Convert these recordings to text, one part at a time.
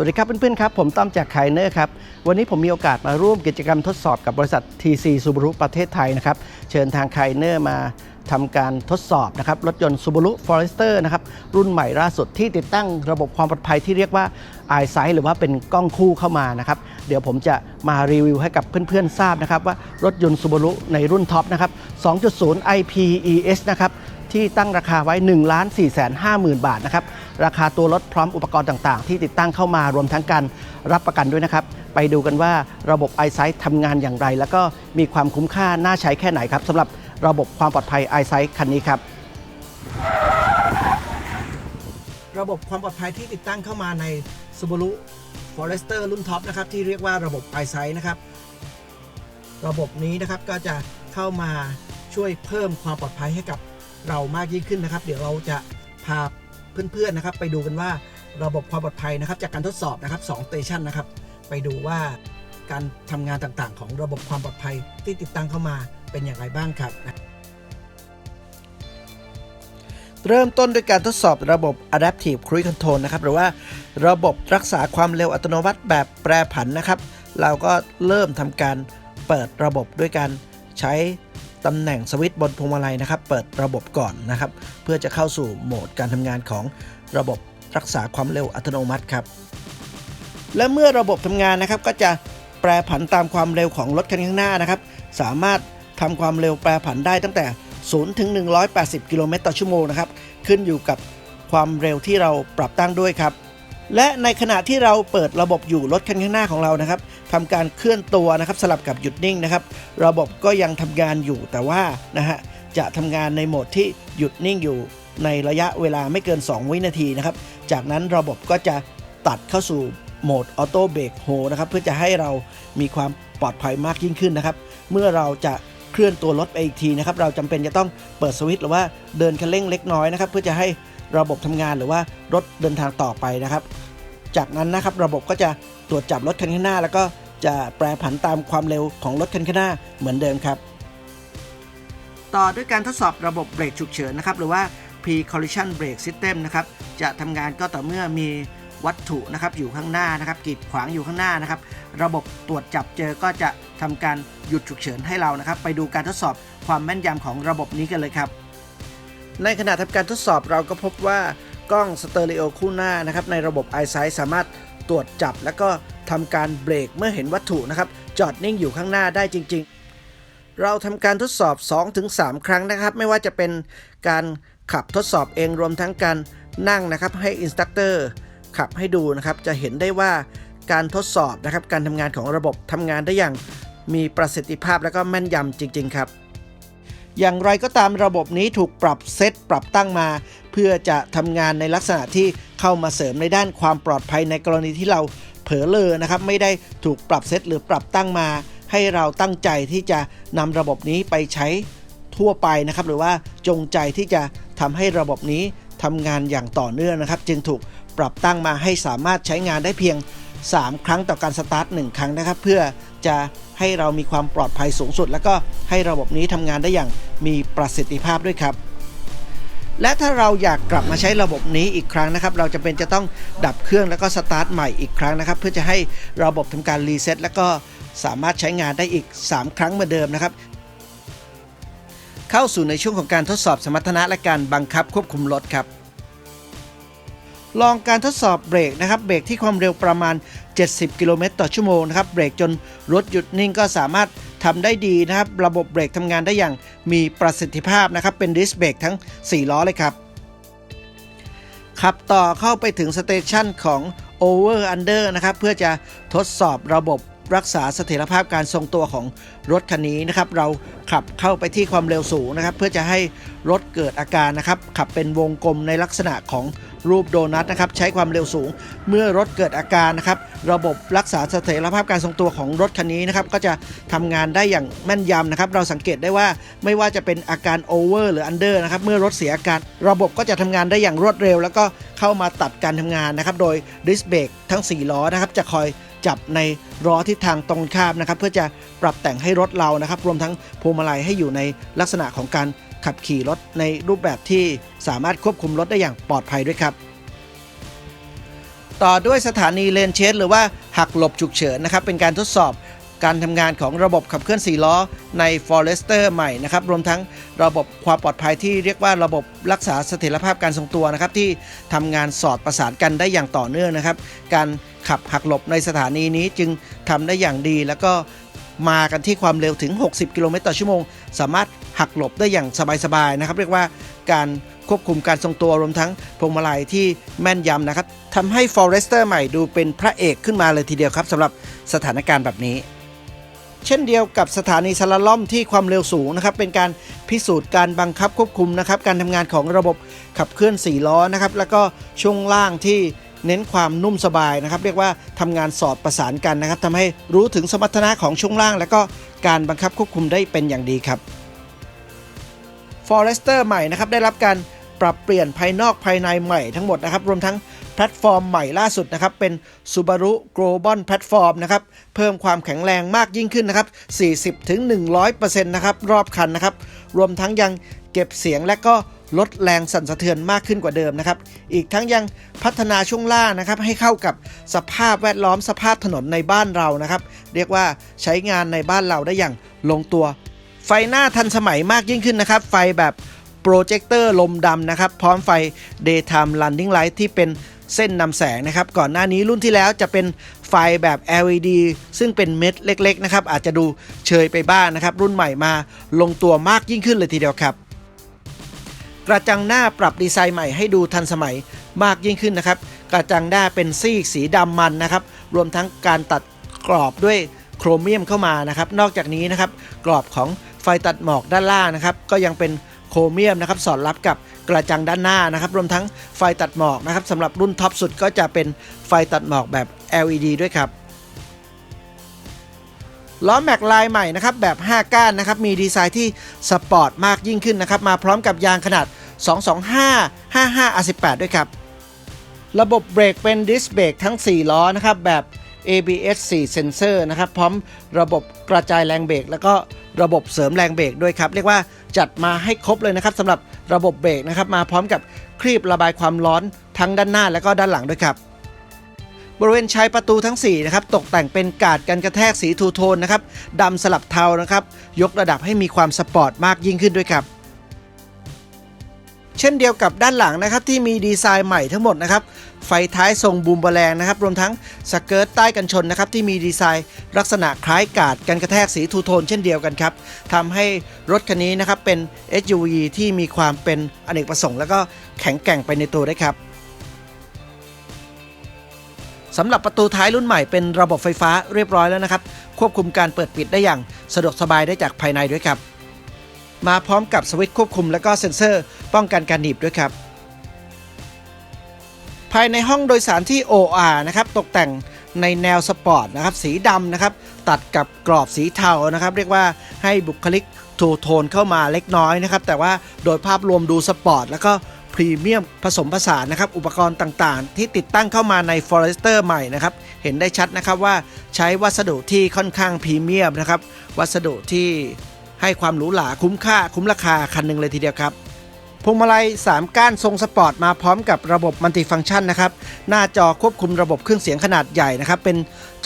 วัสดีครับเพื่อนๆครับ ผมต้อมจากไคเนอร์ครับ วันนี้ผมมีโอกาสมาร่วมกิจกรรมทดสอบกับบริษัท TC Subaru ประเทศไทยนะครับ เชิญทางไคเนอร์มาทำการทดสอบนะครับ รถยนต์ Subaru Forester นะครับ รุ่นใหม่ล่าสุดที่ติดตั้งระบบความปลอดภัยที่เรียกว่า EyeSight หรือว่าเป็นกล้องคู่เข้ามานะครับ เดี๋ยวผมจะมารีวิวให้กับเพื่อนๆทราบนะครับว่ารถยนต์ Subaru ในรุ่นท็อปนะครับ 2.0 IPES นะครับ ที่ตั้งราคาไว้ 1 4 5 0 0 0 0 บาทนะครับ ราคาตัวรถพร้อมอุปกรณ์ต่างๆ ที่ติดตั้งเข้ามารวมทั้งการรับประกันด้วยนะครับ ไปดูกันว่าระบบ iSight ทำงานอย่างไร แล้วก็มีความคุ้มค่าน่าใช้แค่ไหนครับสำหรับระบบความปลอดภัย iSight คันนี้ครับระบบความปลอดภัยที่ติดตั้งเข้ามาใน Subaru Forester รุ่นท็อปนะครับที่เรียกว่าระบบ iSight นะครับระบบนี้นะครับก็จะเข้ามาช่วยเพิ่มความปลอดภัยให้กับ เรามากยิ่งขึ้นนะครับ เดี๋ยวเราจะพาเพื่อนๆนะครับ ไปดูกันว่าระบบความปลอดภัยนะครับ จากการทดสอบนะครับ2สเตชันนะครับ ไปดูว่าการทำงานต่างๆ ของระบบความปลอดภัยที่ติดตั้งเข้ามาเป็นอย่างไรบ้างครับ เริ่มต้นด้วยการทดสอบระบบ Adaptive Cruise Control นะครับ หรือว่าระบบรักษาความเร็วอัตโนมัติแบบแปรผันนะครับ เราก็เริ่มทำการเปิดระบบด้วยการใช้ ตำแหน่งสวิตช์บนพวงมาลัยนะครับ เปิดระบบก่อนนะครับ เพื่อจะเข้าสู่โหมดการทำงานของระบบรักษาความเร็วอัตโนมัติครับ และเมื่อระบบทำงานนะครับ ก็จะแปรผันตามความเร็วของรถคันข้างหน้านะครับ สามารถทำความเร็วแปรผันได้ตั้งแต่ 0 ถึง 180 กิโลเมตรต่อชั่วโมงนะครับ ขึ้นอยู่กับความเร็วที่เราปรับตั้งด้วยครับ และในขณะที่เราเปิดระบบอยู่รถคันข้างหน้าของเรานะครับ ทำการเคลื่อนตัวนะครับสลับกับหยุดนิ่งนะครับ ระบบก็ยังทำงานอยู่แต่ว่านะฮะจะทำงานในโหมดที่หยุดนิ่งอยู่ในระยะเวลาไม่เกิน 2 วินาทีนะครับ จากนั้นระบบก็จะตัดเข้าสู่โหมดออโต้เบรกโฮนะครับเพื่อจะให้เรามีความปลอดภัยมากยิ่งขึ้นนะครับ เมื่อเราจะเคลื่อนตัวรถไปอีกทีนะครับ เราจำเป็นจะต้องเปิดสวิตช์หรือว่าเดินคันเร่งเล็กน้อยนะครับ เพื่อจะให้ระบบทำงานหรือว่ารถเดินทางต่อไปนะครับ จากนั้นนะครับระบบก็จะ ตรวจจับรถคันข้างหน้า แล้วก็จะแปรผันตามความเร็วของรถคันข้างหน้าเหมือนเดิมครับ ต่อด้วยการทดสอบระบบเบรกฉุกเฉินนะครับหรือว่า pre-collision brake system นะครับจะทำงานก็ต่อเมื่อมีวัตถุนะครับอยู่ข้างหน้านะครับกีดขวางอยู่ข้างหน้านะครับ ระบบตรวจจับเจอก็จะทำการหยุดฉุกเฉินให้เรานะครับ ไปดูการทดสอบความแม่นยำของระบบนี้กันเลยครับ ในขณะทำการทดสอบเราก็พบว่ากล้องสเตอริโอคู่หน้านะครับในระบบ EyeSight สามารถ ตรวจจับ แล้วก็ทำการเบรกเมื่อเห็นวัตถุนะครับ จอดนิ่งอยู่ข้างหน้าได้จริง ๆ เราทำการทดสอบ 2-3 ครั้งนะครับ ไม่ว่าจะเป็นการขับทดสอบเองรวมทั้งการนั่งนะครับ ให้อินสตัคเตอร์ขับให้ดูนะครับ จะเห็นได้ว่าการทดสอบนะครับ การทำงานของระบบทำงานได้อย่างมีประสิทธิภาพและก็แม่นยำจริง ๆ ครับอย่างไรก็ตามระบบนี้ถูกปรับเซตปรับตั้งมา เพื่อจะทำงานในลักษณะที่ เข้ามาเสริมในด้านความปลอดภัยในกรณีที่เราเผลอเลอนะครับ ไม่ได้ถูกปรับเซตหรือปรับตั้งมา ให้เราตั้งใจที่จะนำระบบนี้ไปใช้ทั่วไปนะครับ หรือว่าจงใจที่จะทำให้ระบบนี้ทำงานอย่างต่อเนื่องนะครับ จึงถูกปรับตั้งมาให้สามารถใช้งานได้เพียง 3 ครั้งต่อการสตาร์ท1ครั้งนะครับ เพื่อจะให้เรามีความปลอดภัยสูงสุด แล้วก็ให้ระบบนี้ทำงานได้อย่างมีประสิทธิภาพด้วยครับ และถ้าเราอยากกลับมาใช้ระบบนี้อีกครั้งนะครับ เราจะเป็นจะต้องดับเครื่องแล้วก็สตาร์ทใหม่อีกครั้งนะครับ เพื่อจะให้ระบบทำการรีเซ็ตแล้วก็สามารถใช้งานได้อีก 3 ครั้งเหมือนเดิมนะครับ เข้าสู่ในช่วงของการทดสอบสมรรถนะและการบังคับควบคุมรถครับลองการทดสอบเบรกนะครับเบรกที่ความเร็วประมาณ 70 กิโลเมตรต่อชั่วโมงนะครับเบรกจนรถหยุดนิ่งก็สามารถ ทำได้ดีนะครับ ระบบเบรกทำงานได้อย่างมีประสิทธิภาพนะครับ เป็นดิสเบรกทั้ง 4 ล้อเลยครับ ขับต่อเข้าไปถึงสเตชันของ Over Under นะครับ เพื่อจะทดสอบระบบ รักษาเสถียรภาพการทรงตัวของรถคันนี้นะครับ เราขับเข้าไปที่ความเร็วสูงนะครับ เพื่อจะให้รถเกิดอาการนะครับ ขับเป็นวงกลมในลักษณะของรูปโดนัทนะครับ ใช้ความเร็วสูง เมื่อรถเกิดอาการนะครับ ระบบรักษาเสถียรภาพการทรงตัวของรถคันนี้นะครับ ก็จะทำงานได้อย่างแม่นยำนะครับ เราสังเกตได้ว่าไม่ว่าจะเป็นอาการโอเวอร์หรืออันเดอร์นะครับ เมื่อรถเสียอาการ ระบบก็จะทำงานได้อย่างรวดเร็ว แล้วก็เข้ามาตัดการทำงานนะครับ โดยดิสเบรกทั้ง 4 ล้อนะครับ จะคอย จับในล้อทิศทางตรงข้ามนะครับ เพื่อจะปรับแต่งให้รถเรานะครับ รวมทั้งพวงมาลัยให้อยู่ในลักษณะของการขับขี่รถในรูปแบบที่สามารถควบคุมรถได้อย่างปลอดภัยด้วยครับ ต่อด้วยสถานีเลนเชสหรือว่าหักหลบฉุกเฉินนะครับ เป็นการทดสอบการทำงานของระบบขับเคลื่อน 4 ล้อใน Forester ใหม่นะครับ รวมทั้งระบบความปลอดภัยที่เรียกว่าระบบรักษาเสถียรภาพการทรงตัวนะครับ ที่ทำงานสอดประสานกันได้อย่างต่อเนื่องนะครับ การ ขับหักหลบในสถานีนี้จึงทำได้อย่างดี แล้วก็มากันที่ความเร็วถึง 60 กิโลเมตรต่อชั่วโมง สามารถหักหลบได้อย่างสบายๆนะครับ เรียกว่าการควบคุมการทรงตัวรวมทั้งพวงมาลัยที่แม่นยำนะครับทำให้ Forester ใหม่ดูเป็นพระเอกขึ้นมาเลยทีเดียวครับสำหรับสถานการณ์แบบนี้ เช่นเดียวกับสถานีสลาล่อมที่ความเร็วสูงนะครับ เป็นการพิสูจน์การบังคับควบคุมนะครับ การทำงานของระบบขับเคลื่อน 4 ล้อนะครับ แล้วก็ช่วงล่างที่ เน้นความนุ่มสบายนะครับ เรียกว่าทำงานสอดประสานกันนะครับทำให้รู้ถึงสมรรถนะของช่วงล่าง และก็การบังคับควบคุมได้เป็นอย่างดีครับ Forester ใหม่นะครับได้รับการปรับเปลี่ยนภายนอกภายในใหม่ทั้งหมดนะครับ รวมทั้งแพลตฟอร์มใหม่ล่าสุดนะครับ เป็น Subaru Global Platform นะครับ เพิ่มความแข็งแรงมากยิ่งขึ้นนะครับ 40-100%นะครับ รอบคันนะครับ รวมทั้งยังเก็บเสียงและก็ ลดแรงสั่นสะเทือนมากขึ้นกว่าเดิมนะครับ อีกทั้งยังพัฒนาช่วงล่างนะครับให้เข้ากับสภาพแวดล้อมสภาพถนนในบ้านเรานะครับ เรียกว่าใช้งานในบ้านเราได้อย่างลงตัว ไฟหน้าทันสมัยมากยิ่งขึ้นนะครับ ไฟแบบโปรเจคเตอร์ลมดำนะครับ พร้อมไฟ daytime running light ที่เป็นเส้นนำแสงนะครับ ก่อนหน้านี้รุ่นที่แล้วจะเป็นไฟแบบ LED ซึ่งเป็นเม็ดเล็ก ๆ นะครับ อาจจะดูเชยไปบ้างนนะครับ รุ่นใหม่มาลงตัวมากยิ่งขึ้นเลยทีเดียวครับ กระจังหน้าปรับดีไซน์ใหม่ให้ดูทันสมัยมากยิ่งขึ้นนะครับ กระจังหน้าเป็นซีกสีดำมันนะครับ รวมทั้งการตัดกรอบด้วยโครเมียมเข้ามานะครับ นอกจากนี้นะครับ กรอบของไฟตัดหมอกด้านล่างนะครับ ก็ยังเป็นโครเมียมนะครับสอดรับกับกระจังด้านหน้านะครับ รวมทั้งไฟตัดหมอกนะครับสำหรับรุ่นท็อปสุดก็จะเป็นไฟตัดหมอกแบบ LED ด้วยครับล้อแม็กลายใหม่นะครับแบบ 5 ก้านนะครับมีดีไซน์ที่สปอร์ตมากยิ่งขึ้นนะครับมาพร้อมกับยางขนาด 225 55 R18 ด้วยครับ ระบบเบรกเป็นดิสเบรกทั้ง 4 ล้อนะครับ แบบ ABS 4 Sensor นะครับ พร้อมระบบกระจายแรงเบรก แล้วก็ระบบเสริมแรงเบรกด้วยครับ เรียกว่าจัดมาให้ครบเลยนะครับสำหรับระบบเบรกนะครับ มาพร้อมกับครีบระบายความร้อนทั้งด้านหน้าและก็ด้านหลังด้วยครับบริเวณชายประตูทั้ง 4 นะครับ ตกแต่งเป็นกาดกันกระแทกสีทูโทนนะครับดำสลับเทานะครับ ยกระดับให้มีความสปอร์ตมากยิ่งขึ้นด้วยครับ เช่นเดียวกับด้านหลังนะครับที่มีดีไซน์ใหม่ทั้งหมดนะครับไฟท้ายทรงบูมเบอแรงนะครับรวมทั้งสเกิร์ตใต้กันชนนะครับที่มีดีไซน์ลักษณะคล้ายกาดกันกระแทกสีทูโทนเช่นเดียวกันครับทำให้รถคันนี้นะครับเป็น SUV ที่มีความเป็นอเนกประสงค์แล้วก็แข็งแกร่งไปในตัวได้วยครับสำหรับประตูท้ายรุ่นใหม่เป็นระบบไฟฟ้าเรียบร้อยแล้วนะครับ ควบคุมการเปิดปิดได้อย่างสะดวกสบายได้จากภายในด้วยครับ มาพร้อมกับสวิตช์ควบคุมและก็เซ็นเซอร์ป้องกันการหนีบด้วยครับ ภายในห้องโดยสารที่ OR นะครับตกแต่งในแนวสปอร์ตนะครับสีดำนะครับตัดกับกรอบสีเทานะครับ เรียกว่าให้บุคลิกทูโทนเข้ามาเล็กน้อยนะครับ แต่ว่าโดยภาพรวมดูสปอร์ตแล้วก็พรีเมียมผสมผสานนะครับ อุปกรณ์ต่างๆ ที่ติดตั้งเข้ามาใน Forester ใหม่นะครับ เห็นได้ชัดนะครับว่าใช้วัสดุที่ค่อนข้างพรีเมียมนะครับ วัสดุที่ ให้ความหรูหราคุ้มค่าคุ้มราคาคันหนึ่งเลยทีเดียวครับพวงมาลัย 3 ก้านทรงสปอร์ตมาพร้อมกับระบบมัลติฟังก์ชันนะครับ หน้าจอควบคุมระบบเครื่องเสียงขนาดใหญ่นะครับ เป็น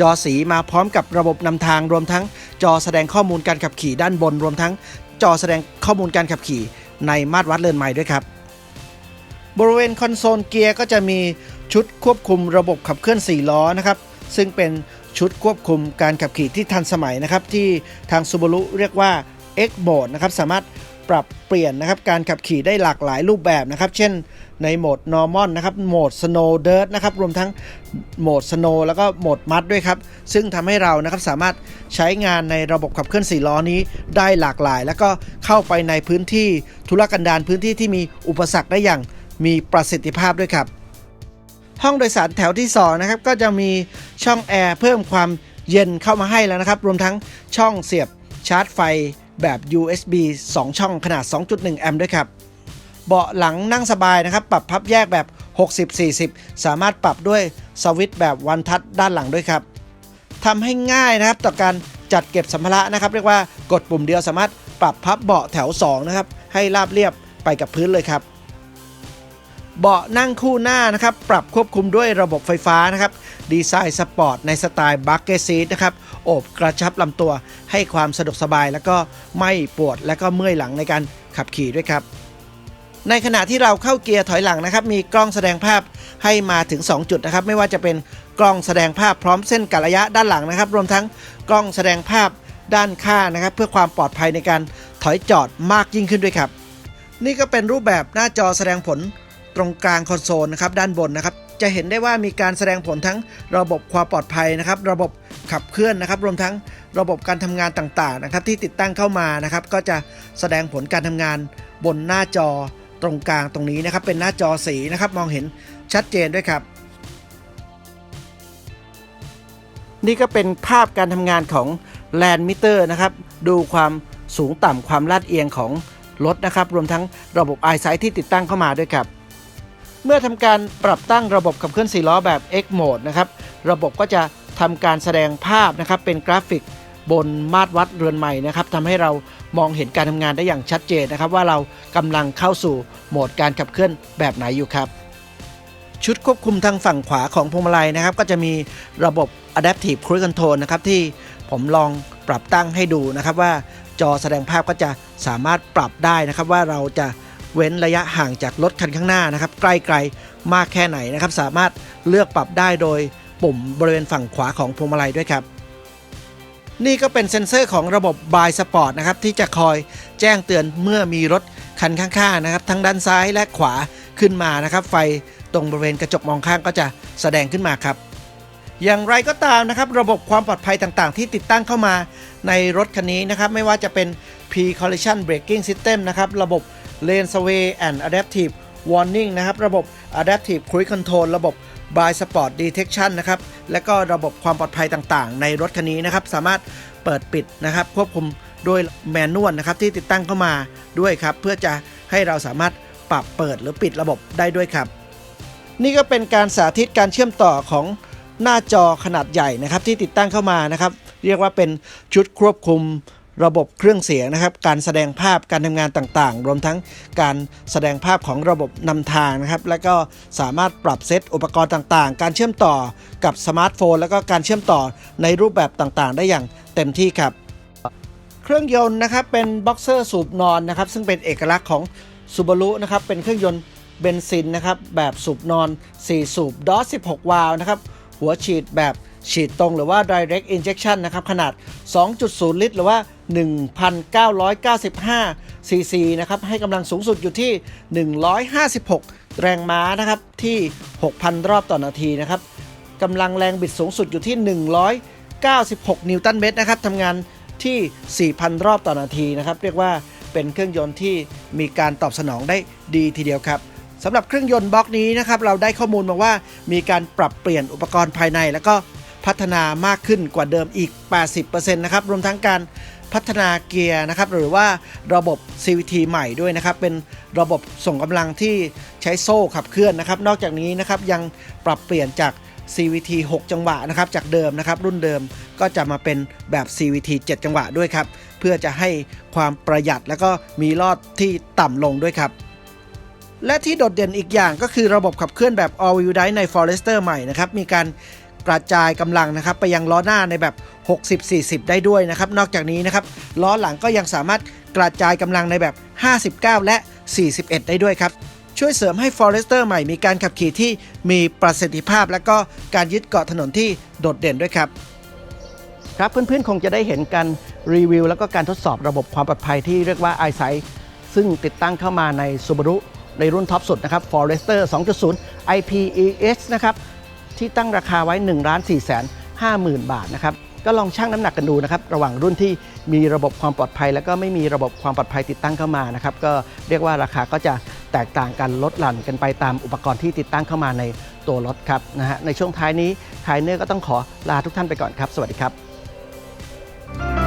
จอสีมาพร้อมกับระบบนำทางรวมทั้งจอแสดงข้อมูลการขับขี่ด้านบน รวมทั้งจอแสดงข้อมูลการขับขี่ในมาตรวัดเรือนไม้ด้วยครับ บริเวณคอนโซลเกียร์ก็จะมีชุดควบคุมระบบขับเคลื่อน 4 ล้อนะครับ ซึ่งเป็นชุดควบคุมการขับขี่ที่ทันสมัยนะครับที่ทาง Subaru เรียกว่า X Mode นะครับสามารถปรับเปลี่ยนนะครับการขับขี่ได้หลากหลายรูปแบบนะครับ เช่นในโหมด Normal นะครับ โหมด Snow Dirt นะครับ รวมทั้งโหมด Snow แล้วก็โหมด Mud ด้วยครับ ซึ่งทำให้เรานะครับสามารถใช้งานในระบบขับเคลื่อน4ล้อนี้ได้หลากหลาย แล้วก็เข้าไปในพื้นที่ธุรกันดารพื้นที่ที่มีอุปสรรคได้อย่างมีประสิทธิภาพด้วยครับ ห้องโดยสารแถวที่ 2 นะครับ ก็จะมีช่องแอร์เพิ่มความเย็นเข้ามาให้แล้วนะครับ รวมทั้งช่องเสียบชาร์จไฟ แบบ USB 2 ช่องขนาด 2.1 แอมป์ด้วยครับ เบาะหลังนั่งสบายนะครับ ปรับพับแยกแบบ 60-40 สามารถปรับด้วยสวิตช์แบบวันทัชด้านหลังด้วยครับทำให้ง่ายนะครับต่อการจัดเก็บสัมภาระนะครับ เรียกว่ากดปุ่มเดียวสามารถปรับพับเบาะแถว 2 นะครับ ให้ราบเรียบไปกับพื้นเลยครับ เบาะนั่งคู่หน้านะครับ ปรับควบคุมด้วยระบบไฟฟ้านะครับ ดีไซน์สปอร์ตในสไตล์บักเกซีทนะครับ โอบกระชับลำตัวให้ความสะดวกสบายแล้วก็ไม่ปวดและก็เมื่อยหลังในการขับขี่ด้วยครับ ในขณะที่เราเข้าเกียร์ถอยหลังนะครับ มีกล้องแสดงภาพให้มาถึง 2 จุดนะครับ ไม่ว่าจะเป็นกล้องแสดงภาพพร้อมเส้นกะระยะด้านหลังนะครับ รวมทั้งกล้องแสดงภาพด้านข้างนะครับ เพื่อความปลอดภัยในการถอยจอดมากยิ่งขึ้นด้วยครับ นี่ก็เป็นรูปแบบหน้าจอแสดงผล ตรงกลางคอนโซลนะครับด้านบนนะครับ จะเห็นได้ว่ามีการแสดงผลทั้งระบบความปลอดภัยนะครับ ระบบขับเคลื่อนนะครับ รวมทั้งระบบการทำงานต่างๆนะครับ ที่ติดตั้งเข้ามานะครับ ก็จะแสดงผลการทำงานบนหน้าจอตรงกลางตรงนี้นะครับ เป็นหน้าจอสีนะครับ มองเห็นชัดเจนด้วยครับนี่ก็เป็นภาพการทำงานของแลนด์มิเตอร์นะครับ ดูความสูงต่ำความลาดเอียงของรถนะครับ รวมทั้งระบบ i s i g h t ที่ติดตั้งเข้ามาด้วยครับ เมื่อทำการปรับตั้งระบบขับเคลื่อน4ล้อแบบ X Mode นะครับ ระบบก็จะทำการแสดงภาพนะครับเป็นกราฟิกบนมาตรวัดเรือนใหม่นะครับทำให้เรามองเห็นการทำงานได้อย่างชัดเจนนะครับ ว่าเรากำลังเข้าสู่โหมดการขับเคลื่อนแบบไหนอยู่ครับ ชุดควบคุมทางฝั่งขวาของพวงมาลัยนะครับ ก็จะมีระบบ Adaptive Cruise Control นะครับที่ผมลองปรับตั้งให้ดูนะครับว่าจอแสดงภาพก็จะสามารถปรับได้นะครับว่าเราจะ เว้นระยะห่างจากรถคันข้างหน้านะครับใกล้ไกลมากแค่ไหนนะครับสามารถเลือกปรับได้โดยปุ่มบริเวณฝั่งขวาของพวงมาลัยด้วยครับ นี่ก็เป็นเซ็นเซอร์ของระบบ By Sport นะครับที่จะคอยแจ้งเตือนเมื่อมีรถคันข้างๆนะครับทั้งด้านซ้ายและขวาขึ้นมานะครับไฟตรงบริเวณกระจกมองข้างก็จะแสดงขึ้นมาครับอย่างไรก็ตามนะครับ ระบบความปลอดภัยต่างๆ ที่ติดตั้งเข้ามาในรถคันนี้นะครับ ไม่ว่าจะเป็น P Collision Braking System นะครับ ระบบ Lane Sway and Adaptive Warning นะครับ ระบบ Adaptive Cruise Control ระบบ Blind Spot Detection นะครับ และก็ระบบความปลอดภัยต่างๆ ในรถคันนี้นะครับ สามารถเปิดปิดนะครับ ควบคุมโดยแมนนวลนะครับ ที่ติดตั้งเข้ามาด้วยครับ เพื่อจะให้เราสามารถปรับเปิดหรือปิดระบบได้ด้วยครับ นี่ก็เป็นการสาธิตการเชื่อมต่อของหน้าจอขนาดใหญ่นะครับ ที่ติดตั้งเข้ามานะครับ เรียกว่าเป็นชุดควบคุม ระบบเครื่องเสียงนะครับ การแสดงภาพการทำงานต่างๆ รวมทั้งการแสดงภาพของระบบนำทางนะครับ และก็สามารถปรับเซตอุปกรณ์ต่างๆ การเชื่อมต่อกับสมาร์ทโฟน แล้วก็การเชื่อมต่อในรูปแบบต่างๆ ได้อย่างเต็มที่ครับ เครื่องยนต์นะครับเป็นบ็อกเซอร์สูบนอนนะครับ ซึ่งเป็นเอกลักษณ์ของ Subaru นะครับ เป็นเครื่องยนต์เบนซินนะครับ แบบสูบนอน 4 สูบดอส16 วาล์วนะครับ หัวฉีดแบบฉีดตรงหรือว่า direct injection นะครับ ขนาด 2.0 ลิตร หรือว่า 1,995 ซีซีนะครับ ให้กำลังสูงสุดอยู่ที่ 156 แรงม้านะครับ ที่ 6,000 รอบต่อนาทีนะครับกำลังแรงบิดสูงสุดอยู่ที่ 196 นิวตันเมตรนะครับทำงานที่ 4,000 รอบต่อนาทีนะครับ เรียกว่าเป็นเครื่องยนต์ที่มีการตอบสนองได้ดีทีเดียวครับสำหรับเครื่องยนต์บล็อกนี้นะครับ เราได้ข้อมูลมาว่ามีการปรับเปลี่ยนอุปกรณ์ภายใน แล้วก็พัฒนามากขึ้นกว่าเดิมอีก 80%นะครับ รวมทั้งการ พัฒนาเกียร์นะครับหรือว่าระบบ CVT ใหม่ด้วยนะครับ เป็นระบบส่งกำลังที่ใช้โซ่ขับเคลื่อนนะครับ นอกจากนี้นะครับยังปรับเปลี่ยนจาก CVT 6 จังหวะนะครับจากเดิมนะครับรุ่นเดิมก็จะมาเป็นแบบ CVT 7 จังหวะด้วยครับ เพื่อจะให้ความประหยัดแล้วก็มีลอดที่ต่ำลงด้วยครับ และที่โดดเด่นอีกอย่างก็คือระบบขับเคลื่อนแบบ All Wheel Drive ใน Forester ใหม่นะครับมีการ กระจายกำลังนะครับไปยังล้อหน้าในแบบ 60-40 ได้ด้วยนะครับ นอกจากนี้นะครับล้อหลังก็ยังสามารถกระจายกำลังในแบบ 59 และ 41 ได้ด้วยครับช่วยเสริมให้ Forester ใหม่มีการขับขี่ที่มีประสิทธิภาพ และก็การยึดเกาะถนนที่โดดเด่นด้วยครับ ครับเพื่อนๆ คงจะได้เห็นการรีวิว แล้วก็การทดสอบระบบความปลอดภัยที่เรียกว่า iSight ซึ่งติดตั้งเข้ามาใน Subaru ในรุ่นท็อปสุดนะครับ Forester 2.0 IPES นะครับ ที่ตั้งราคาไว้1 4 5 0 0 0 0บาทนะครับก็ลองชั่งน้ำหนักกันดูนะครับระหว่างรุ่นที่มีระบบความปลอดภัย แล้วก็ไม่มีระบบความปลอดภัยติดตั้งเข้ามานะครับก็เรียกว่าราคาก็จะแตกต่างกันลดหลั่นกันไปตามอุปกรณ์ที่ติดตั้งเข้ามาในตัวรถครับนะฮะในช่วงท้ายนี้ไทเนอร์ก็ต้องขอลาทุกท่านไปก่อนครับ สวัสดีครับ